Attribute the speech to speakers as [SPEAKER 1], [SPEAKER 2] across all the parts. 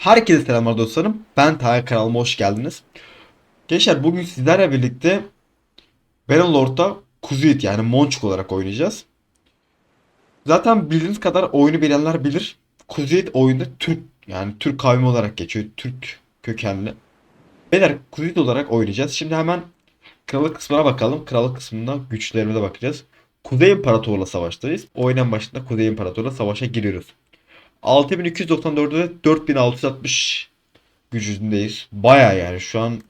[SPEAKER 1] Herkese selamlar dostlarım. Ben Taha kanalıma hoş geldiniz. Gençler bugün sizlerle birlikte Battlelord'da Kuzuit yani Monçuk olarak oynayacağız. Zaten bildiğiniz kadar oyunu bilenler bilir. Kuzuit oyunda Türk yani Türk kavmi olarak geçiyor. Türk kökenli. Beyler Kuzuit olarak oynayacağız. Şimdi hemen krallık kısmına bakalım. Krallık kısmında güçlerimize bakacağız. Kuzey İmparatorluğu'la savaştayız. Oyunun başında Kuzey İmparatorluğu'la savaşa giriyoruz. 6294'de 4660 gücündeyiz. Baya yani şu an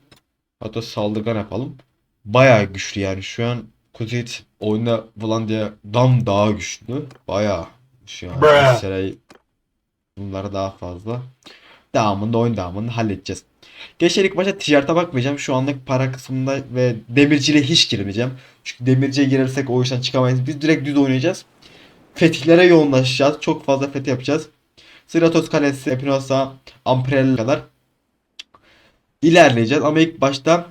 [SPEAKER 1] hatta saldırgan yapalım. Baya güçlü yani şu an Kuzeyit oyunda Vlandia'dan daha güçlü. Baya şu an mesela bunlar daha fazla. Devamında oyun devamında halledeceğiz. Gençler ilk başta ticarete bakmayacağım. Şu anlık para kısmında ve demirciliğe hiç girmeyeceğim. Çünkü demirciye girersek o işten çıkamayız. Biz direkt düz oynayacağız. Fetihlere yoğunlaşacağız. Çok fazla fetih yapacağız. Stratos Kalesi, Epinosa, Amprel kadar ilerleyeceğiz. Ama ilk başta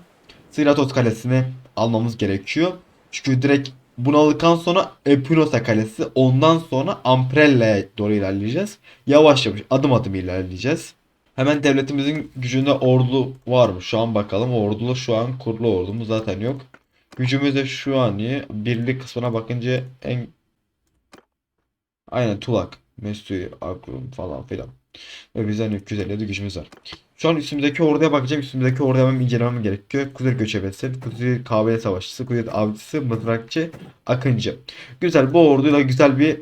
[SPEAKER 1] Stratos Kalesi'ni almamız gerekiyor. Çünkü direkt bunu aldıktan sonra Epinosa Kalesi, ondan sonra Amprelle'ye doğru ilerleyeceğiz. Yavaş yavaş, adım adım ilerleyeceğiz. Hemen devletimizin gücünde ordu var mı? Şu an bakalım. Ordulu şu an kurulu ordumuz zaten yok. Gücümüz de şu an iyi. Birlik kısmına bakınca en Aynen Tulak, Mesui, Akrum falan filan. Ve bizden 350 gücümüz var. Şu an üstümüzdeki orduya bakacağım. Üstümüzdeki orduya hemen incelemem gerekiyor. Kuzey göçebesi, Kuzey kahve savaşçısı, Kuzey avcısı, mızrakçı, akıncı. Güzel bu orduyla güzel bir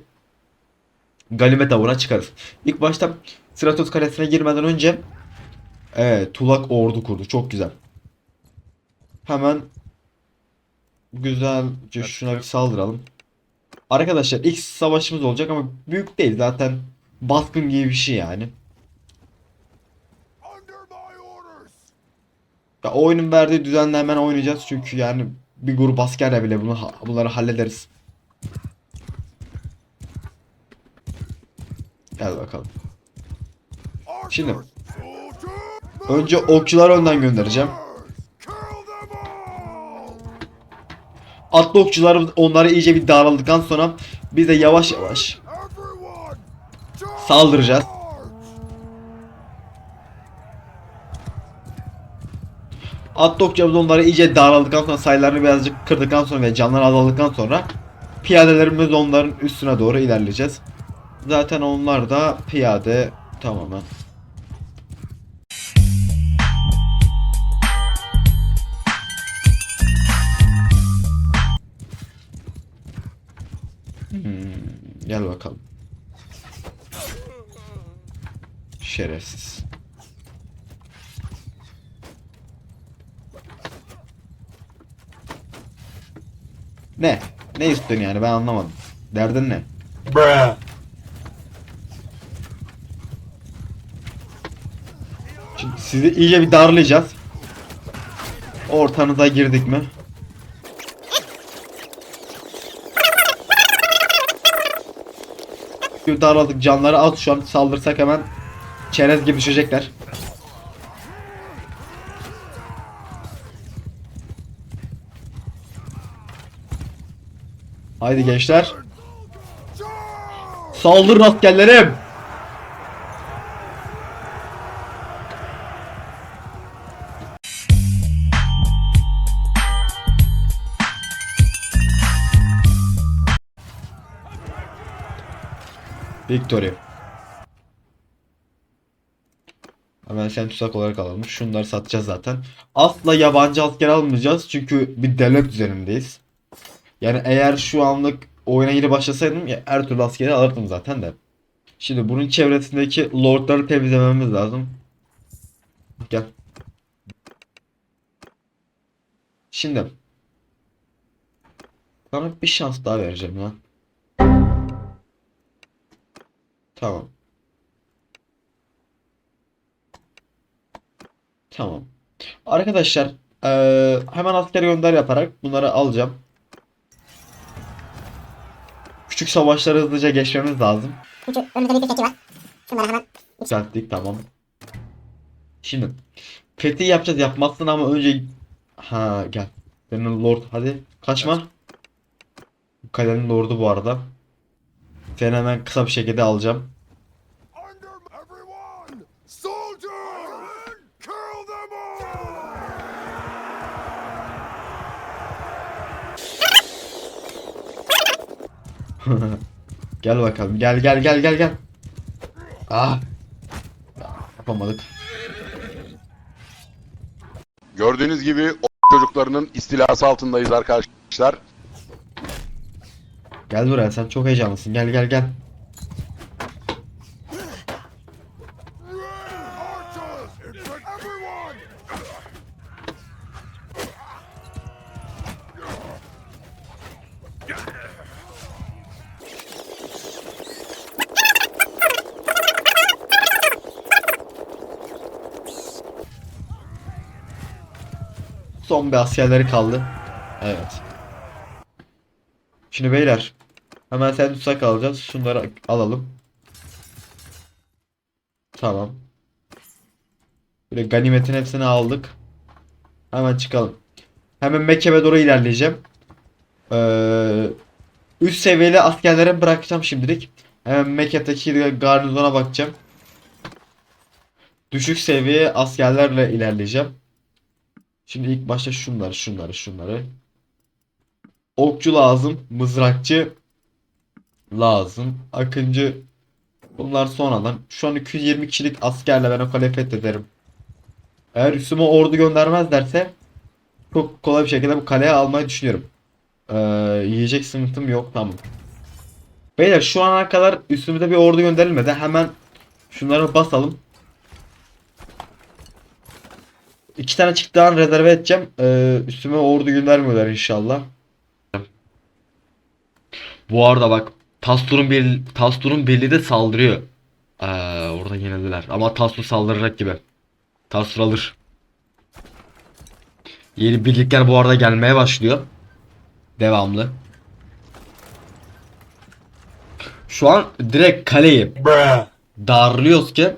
[SPEAKER 1] Ganimet avına çıkarız. İlk başta Stratos Kalesi'ne girmeden önce evet, Tulak ordu kurdu. Çok güzel. Hemen güzelce şuna bir saldıralım. Arkadaşlar ilk savaşımız olacak ama büyük değil zaten baskın gibi bir şey yani. Ya oyunun verdiği düzenle hemen oynayacağız çünkü yani bir grup askerle bile bunu bunları hallederiz. Gel bakalım. Şimdi önce okçular önden göndereceğim. Atlı okçular onları iyice bir daraldıktan sonra biz de yavaş yavaş saldıracağız. Atlı okçularımız onları iyice daraldıktan sonra sayılarını birazcık kırdıktan sonra ve canları azaldıktan sonra piyadelerimiz onların üstüne doğru ilerleyeceğiz. Zaten onlar da piyade tamamen. Gel bakalım. Şerefsiz. Ne? Ne istiyorsun yani ben anlamadım. Derdin ne?
[SPEAKER 2] Bruh.
[SPEAKER 1] Şimdi sizi iyice bir darlayacağız. Ortanıza girdik mi? Bir darladık canları az şu an saldırsak hemen çerez gibi düşecekler. Haydi gençler. Saldırın askerlerim. Victory. Hemen sen tutsak olarak alalım. Şunları satacağız zaten. Asla yabancı asker almayacağız. Çünkü bir devlet üzerindeyiz. Yani eğer şu anlık oyuna yeni başlasaydım ya her türlü askeri alırdım zaten de. Şimdi bunun çevresindeki lordları temizlememiz lazım. Gel. Şimdi. Sana bir şans daha vereceğim ya. Tamam. Tamam. Arkadaşlar eee, hemen asker gönder yaparak bunları alacağım. Küçük savaşları hızlıca geçmemiz lazım.
[SPEAKER 3] Çünkü önümüzde bir var. Şunları hemen
[SPEAKER 1] Düzelttik tamam. Şimdi fetih yapacağız yapmazsın ama önce ha gel. Benim lord hadi kaçma. Bu Kalenin lordu bu arada. Seni hemen kısa bir şekilde alacağım. gel bakalım. Gel gel gel gel gel. Ah. Yapamadık.
[SPEAKER 4] Gördüğünüz gibi o çocuklarının istilası altındayız arkadaşlar.
[SPEAKER 1] Gel buraya sen çok heyecanlısın. Gel gel gel. Son bir askerleri kaldı. Evet. Şimdi beyler. Hemen sen tutsak alacağız. Şunları alalım. Tamam. Böyle ganimetin hepsini aldık. Hemen çıkalım. Hemen Mekke'ye doğru ilerleyeceğim. Ee, üst seviyeli askerlere bırakacağım şimdilik. Hemen Mekke'deki garnizona bakacağım. Düşük seviye askerlerle ilerleyeceğim. Şimdi ilk başta şunları, şunları, şunları. Okçu lazım, mızrakçı lazım. Akıncı bunlar sonradan. Şu an 220 kişilik askerle ben o kaleyi fethederim. Eğer üstüme ordu göndermezlerse çok kolay bir şekilde bu kaleyi almayı düşünüyorum. Ee, yiyecek sıkıntım yok tamam. Beyler şu ana kadar üstümüze bir ordu gönderilmedi. Hemen şunları basalım. İki tane çıktığı rezerve edeceğim. Ee, üstüme ordu göndermiyorlar inşallah. Bu arada bak Tastur'un bir Tastur'un birliği de saldırıyor. Ee, orada yenildiler. Ama Tastur saldıracak gibi. Tastur alır. Yeni birlikler bu arada gelmeye başlıyor. Devamlı. Şu an direkt kaleyi darlıyoruz ki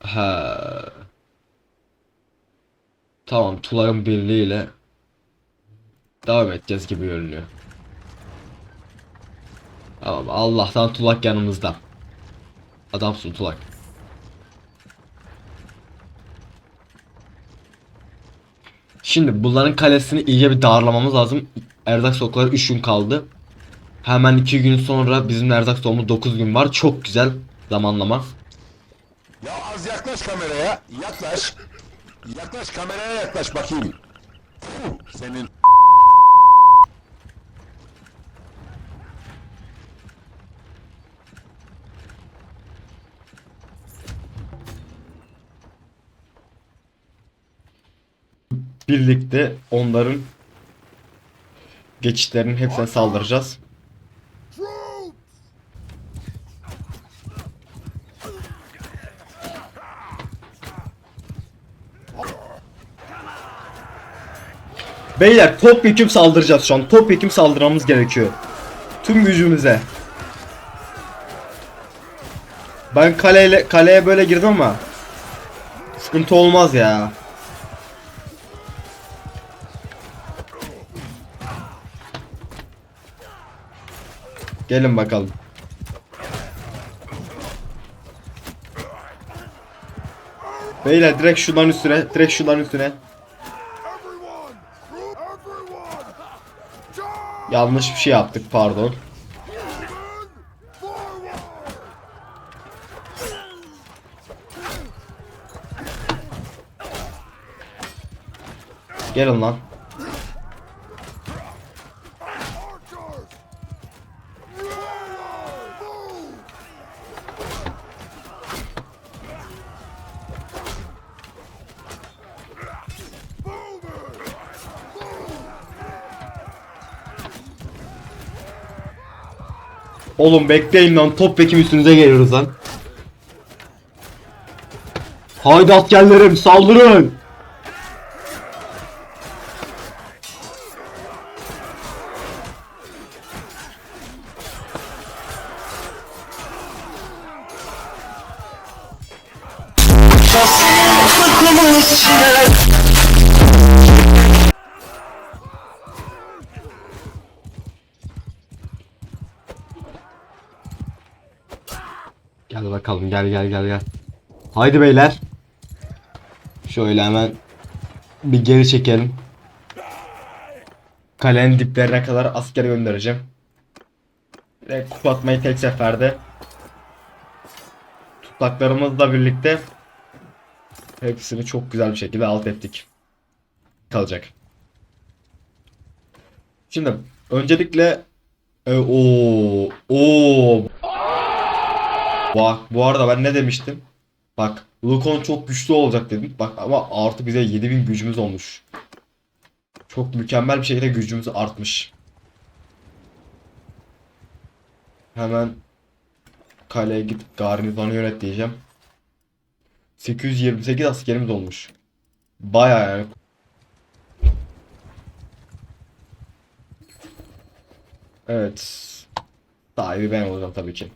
[SPEAKER 1] ha. Tamam Tulak'ın birliğiyle devam edeceğiz gibi görünüyor. Tamam Allah'tan Tulak yanımızda. Adamsın Tulak. Şimdi bunların kalesini iyice bir darlamamız lazım. Erzak stokları 3 gün kaldı. Hemen 2 gün sonra bizim erzak stoğumuz 9 gün var. Çok güzel zamanlama.
[SPEAKER 4] Ya az yaklaş kameraya. Yaklaş. Yaklaş kameraya yaklaş bakayım. Senin
[SPEAKER 1] Birlikte onların geçitlerinin hepsine saldıracağız. Beyler topyekun saldıracağız şu an. Topyekun saldırmamız gerekiyor. Tüm gücümüze. Ben kaleyle kaleye böyle girdim ama sıkıntı olmaz ya. Gelin bakalım. Beyler direkt şunların üstüne, direkt şunların üstüne. Yanlış bir şey yaptık pardon. Gelin lan. Oğlum bekleyin lan topyekim üstünüze geliyoruz lan. Haydi askerlerim saldırın. Gel gel gel. Haydi beyler. Şöyle hemen bir geri çekelim. Kalenin diplerine kadar asker göndereceğim. Direkt kupatmayı tek seferde. Tutlaklarımızla birlikte hepsini çok güzel bir şekilde alt ettik. Kalacak. Şimdi öncelikle e, o o Bak bu arada ben ne demiştim? Bak Lukon çok güçlü olacak dedim. Bak ama artı bize 7000 gücümüz olmuş. Çok mükemmel bir şekilde gücümüz artmış. Hemen kaleye git garnizonu yönet diyeceğim. 828 askerimiz olmuş. Baya yani. Evet. Sahibi ben olacağım tabii ki.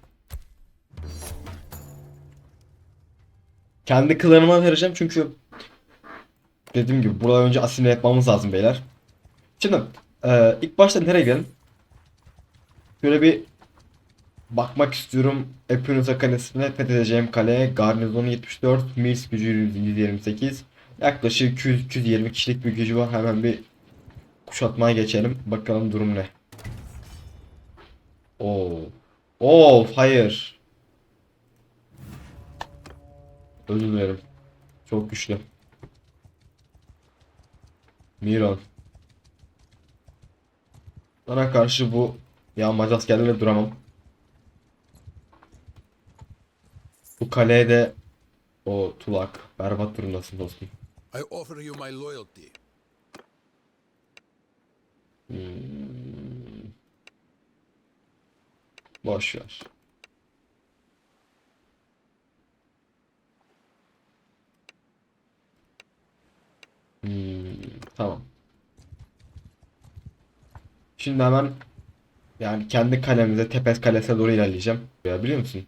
[SPEAKER 1] Kendi klanıma vereceğim çünkü dediğim gibi burada önce asimile yapmamız lazım beyler. Şimdi e, ilk başta nereye gidelim? Şöyle bir bakmak istiyorum. Epinoza Kalesi'ne fethedeceğim kale. Garnizonu 74, Mills gücü 128. Yaklaşık 200-220 kişilik bir gücü var. Hemen bir kuşatmaya geçelim. Bakalım durum ne? Oo. Of hayır. Özür dilerim. Çok güçlü. Miron. Bana karşı bu yağmacı askerlerle duramam. Bu kaleye de o tulak. Berbat durumdasın dostum.
[SPEAKER 2] I offer you my loyalty.
[SPEAKER 1] Boş ver. Hmm, tamam. Şimdi hemen yani kendi kalemize Tepes Kalesi'ne doğru ilerleyeceğim. Ya biliyor musun?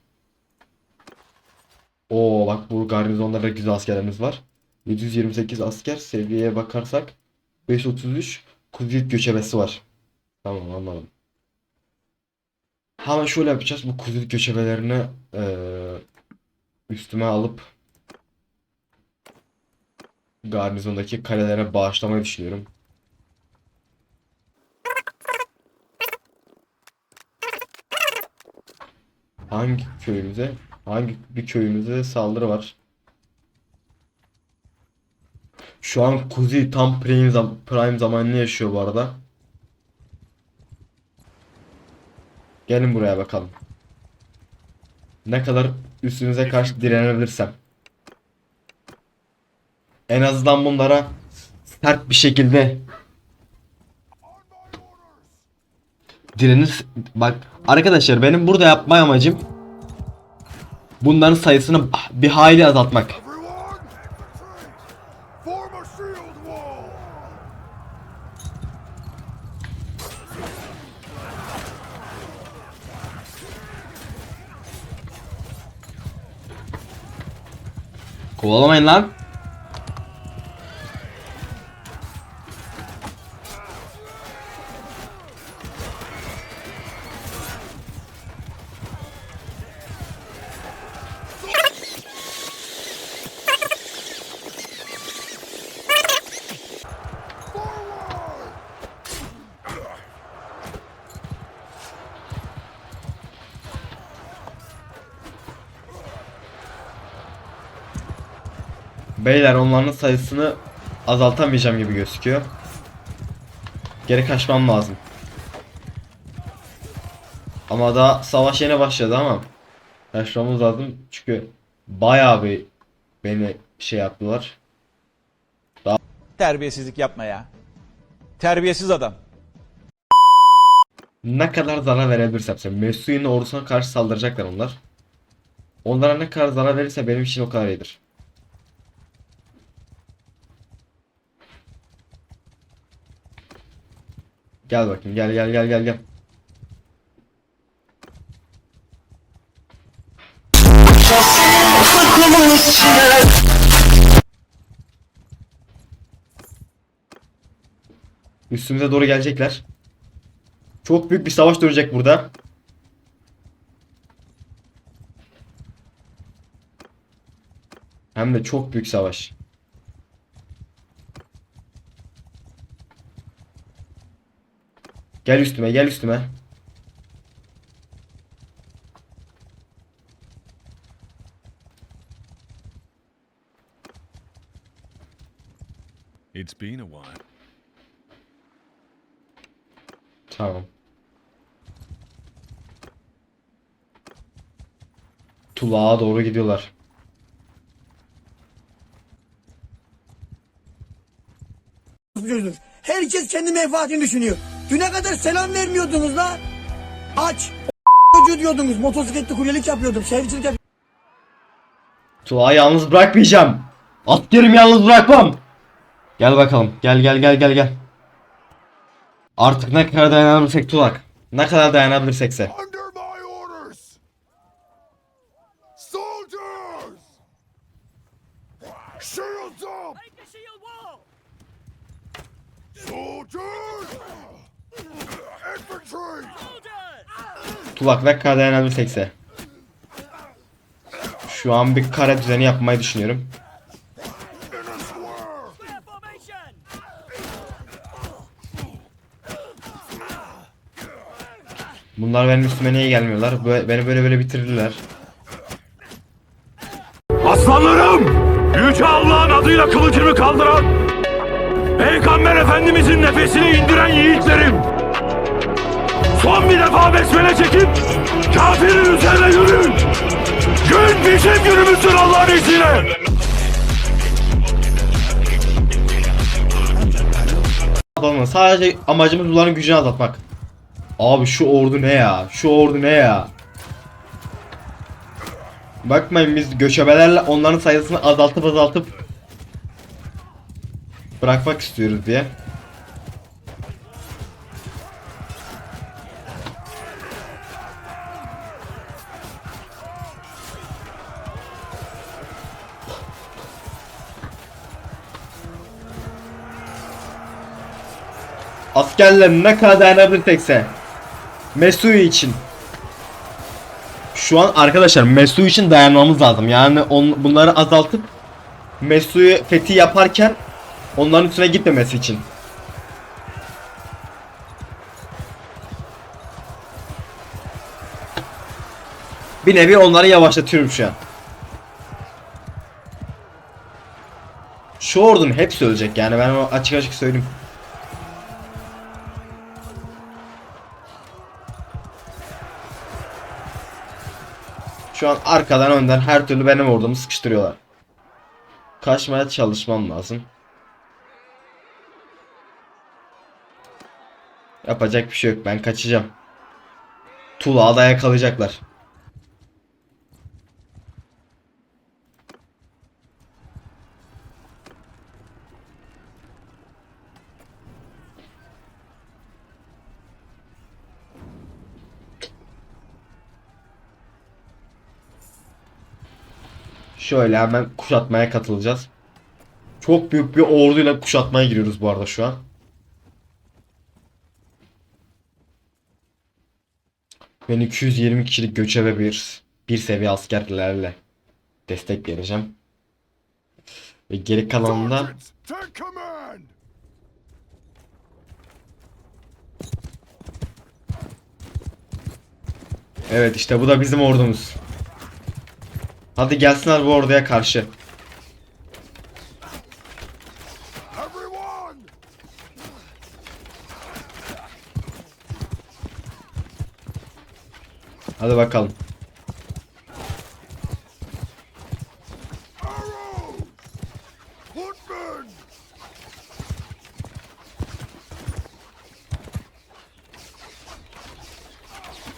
[SPEAKER 1] Oo bak bu garnizonlarda güzel askerlerimiz var. 728 asker seviyeye bakarsak 533 Kuzeyit göçebesi var. Tamam anladım. Hemen şöyle yapacağız. Bu kuzey göçebelerini eee, üstüme alıp garnizondaki kalelere bağışlamayı düşünüyorum. Hangi köyümüze? Hangi bir köyümüze saldırı var? Şu an Kuzey tam prime, zam prime zamanını yaşıyor bu arada. Gelin buraya bakalım. Ne kadar üstünüze karşı direnebilirsem. En azından bunlara sert bir şekilde direnir. Bak arkadaşlar benim burada yapma amacım bunların sayısını bir hayli azaltmak. Kovalamayın lan. Beyler onların sayısını azaltamayacağım gibi gözüküyor. Geri kaçmam lazım. Ama daha savaş yeni başladı ama kaçmamız lazım çünkü bayağı bir beni şey yaptılar.
[SPEAKER 5] Terbiyesizlik yapma ya. Terbiyesiz adam.
[SPEAKER 1] Ne kadar zarar verebilirsem sen Mesut'un ordusuna karşı saldıracaklar onlar. Onlara ne kadar zarar verirse benim için o kadar iyidir. Gel bakayım gel gel gel gel gel. Üstümüze doğru gelecekler. Çok büyük bir savaş dönecek burada. Hem de çok büyük savaş. Gel üstüme gel üstüme.
[SPEAKER 6] It's been a while.
[SPEAKER 1] Tamam. Tulağa doğru gidiyorlar.
[SPEAKER 7] Herkes kendi menfaatini düşünüyor. Düne kadar selam vermiyordunuz lan. Aç. çocuğu diyordunuz. Motosikletli kuryelik yapıyordum. Şehircilik yapıyordum.
[SPEAKER 1] Tulağı yalnız bırakmayacağım. Askerimi yalnız bırakmam. Gel bakalım. Gel gel gel gel gel. Artık ne kadar dayanabilirsek Tulak. Ne kadar dayanabilirsekse. Tulak ne kadar dayanabilirsekse. Şu an bir kare düzeni yapmayı düşünüyorum. Bunlar benim üstüme niye gelmiyorlar? Beni böyle böyle bitirirler.
[SPEAKER 8] Aslanlarım! Yüce Allah'ın adıyla kılıcını kaldıran, Peygamber Efendimizin nefesini indiren yiğitlerim! Son bir defa besmele çekip kafirin üzerine yürüyün! Gün bizim günümüzdür Allah'ın izniyle!
[SPEAKER 1] Adamın sadece amacımız bunların gücünü azaltmak. Abi şu ordu ne ya? Şu ordu ne ya? Bakmayın biz göçebelerle onların sayısını azaltıp azaltıp bırakmak istiyoruz diye. Askerler ne kadar dayanabilirsekse. Mesui için. Şu an arkadaşlar Mesui için dayanmamız lazım. Yani on, bunları azaltıp Mesui fethi yaparken onların üstüne gitmemesi için. Bir nevi onları yavaşlatıyorum şu an. Şu ordunun hepsi ölecek yani ben açık açık söyleyeyim. Şu an arkadan önden her türlü benim ordumu sıkıştırıyorlar. Kaçmaya çalışmam lazım. Yapacak bir şey yok ben kaçacağım. Tulağı da yakalayacaklar. Şöyle hemen kuşatmaya katılacağız. Çok büyük bir orduyla kuşatmaya giriyoruz bu arada şu an. Ben 220 kişilik göçebe bir bir seviye askerlerle destek vereceğim. Ve geri kalanında evet işte bu da bizim ordumuz. Hadi gelsinler bu orduya karşı. Hadi bakalım.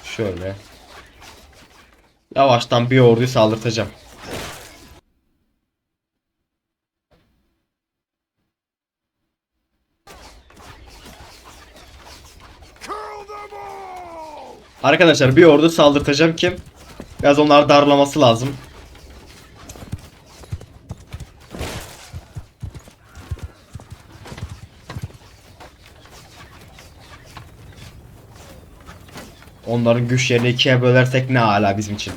[SPEAKER 1] Şöyle. Yavaştan bir orduyu saldırtacağım. Arkadaşlar bir ordu saldırtacağım ki biraz onları darlaması lazım. onların güç yerini ikiye bölersek ne hala bizim için.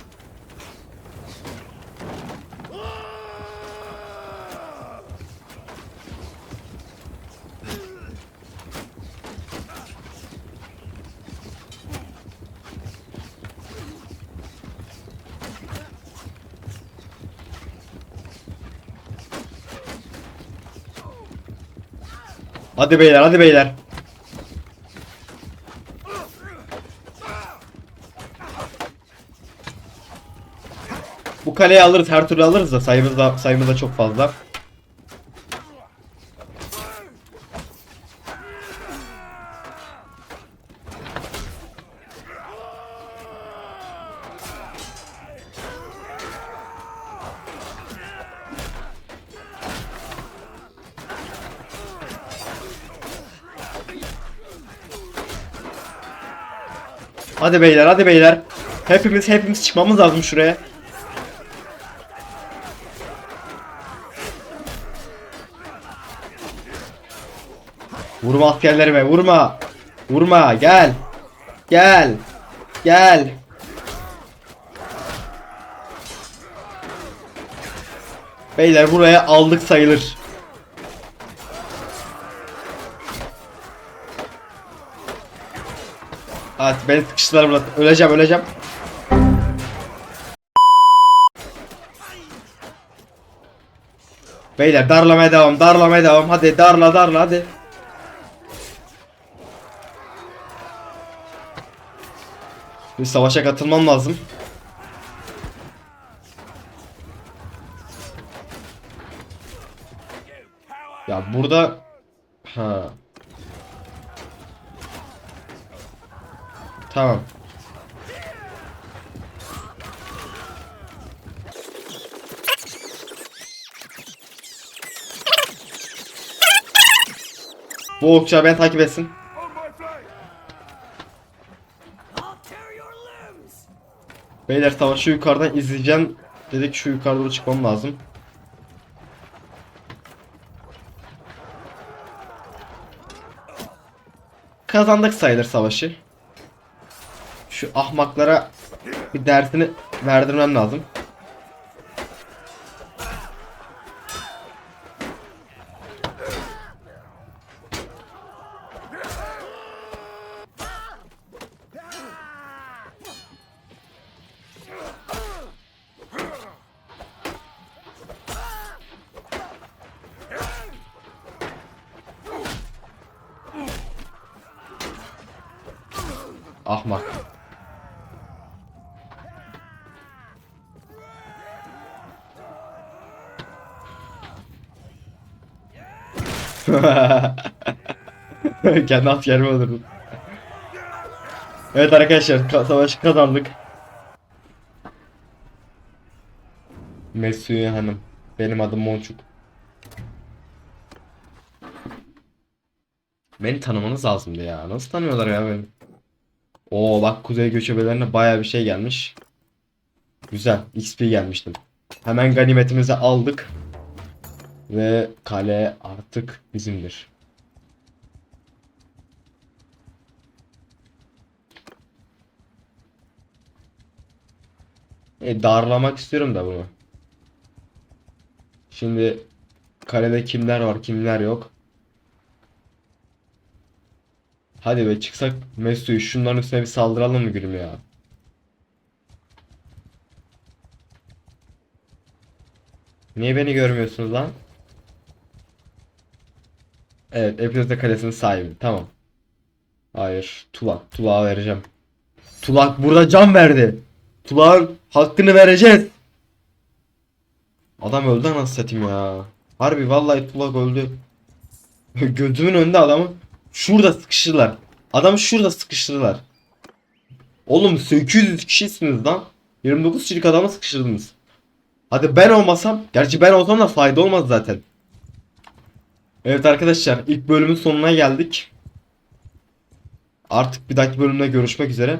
[SPEAKER 1] Hadi beyler hadi beyler. Bu kaleyi alırız her türlü alırız da sayımız da sayımız da çok fazla. Hadi beyler hadi beyler. Hepimiz hepimiz çıkmamız lazım şuraya. Vurma askerlerime vurma. Vurma gel. Gel. Gel. Beyler buraya aldık sayılır. Evet beni sıkıştılar burada. Öleceğim öleceğim. Beyler darlamaya devam darlamaya devam. Hadi darla darla hadi. Bir savaşa katılmam lazım. Ya burada ha. Tamam. Bu okçular beni takip etsin.
[SPEAKER 2] On my flank!
[SPEAKER 1] Beyler savaşı yukarıdan izleyeceğim. Dedik şu yukarı doğru çıkmam lazım. Kazandık sayılır savaşı. Şu ahmaklara bir dersini verdirmem lazım. Kendi askerimi öldürdüm. Evet arkadaşlar ka- savaşı kazandık. Mesuye Hanım. Benim adım Monçuk. Beni tanımanız lazımdı ya. Nasıl tanıyorlar ya beni? Oo bak kuzey göçebelerine baya bir şey gelmiş. Güzel. XP gelmiştim. Hemen ganimetimizi aldık. Ve kale artık bizimdir. E, darlamak istiyorum da bunu. Şimdi kalede kimler var kimler yok. Hadi be çıksak Mesut'u şunların üstüne bir saldıralım mı gülüm ya? Niye beni görmüyorsunuz lan? Evet, Epizode Kalesi'nin sahibi. Tamam. Hayır, Tulak. Tulak'a vereceğim. Tulak burada can verdi. Tulak'ın hakkını vereceğiz. Adam öldü anasını satayım ya. Harbi vallahi Tulak öldü. Gözümün önünde adamı şurada sıkıştırdılar. Adamı şurada sıkıştırdılar. Oğlum 800 kişisiniz lan. 29 kişilik adamı sıkıştırdınız. Hadi ben olmasam, gerçi ben olsam da fayda olmaz zaten. Evet arkadaşlar, ilk bölümün sonuna geldik. Artık bir dahaki bölümde görüşmek üzere.